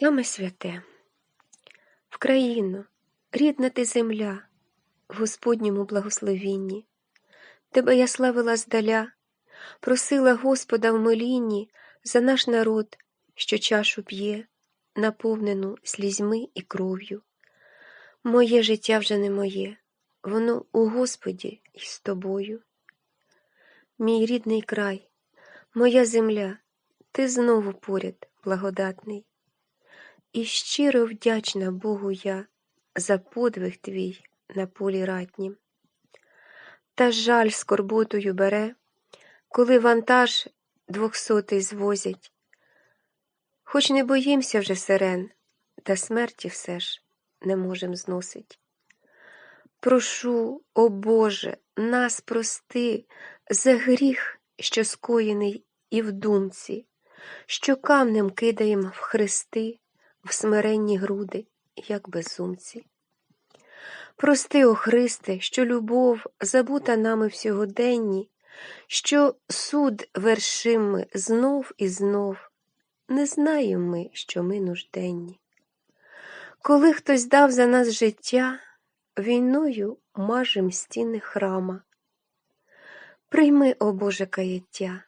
Саме святе, в країну, рідна ти земля, в Господньому благословінні. Тебе я славила здаля, просила Господа в молінні за наш народ, що чашу п'є, наповнену слізьми і кров'ю. Моє життя вже не моє, воно у Господі і з тобою. Мій рідний край, моя земля, ти знову поряд, благодатний. І щиро вдячна Богу я за подвиг твій на полі ратнім. Та жаль скорботою бере, коли вантаж двохсотий звозять. Хоч не боїмся вже сирен, та смерті все ж не можем зносить. Прошу, о Боже, нас прости за гріх, що скоєний і в думці, що камнем кидаєм в хрести, в смиренні груди, як безумці. Прости, о Христе, що любов забута нами в сьогоденні, що суд вершим ми знов і знов, не знаємо ми, що ми нужденні. Коли хтось дав за нас життя, війною мажем стіни храма. Прийми, о Боже, каяття,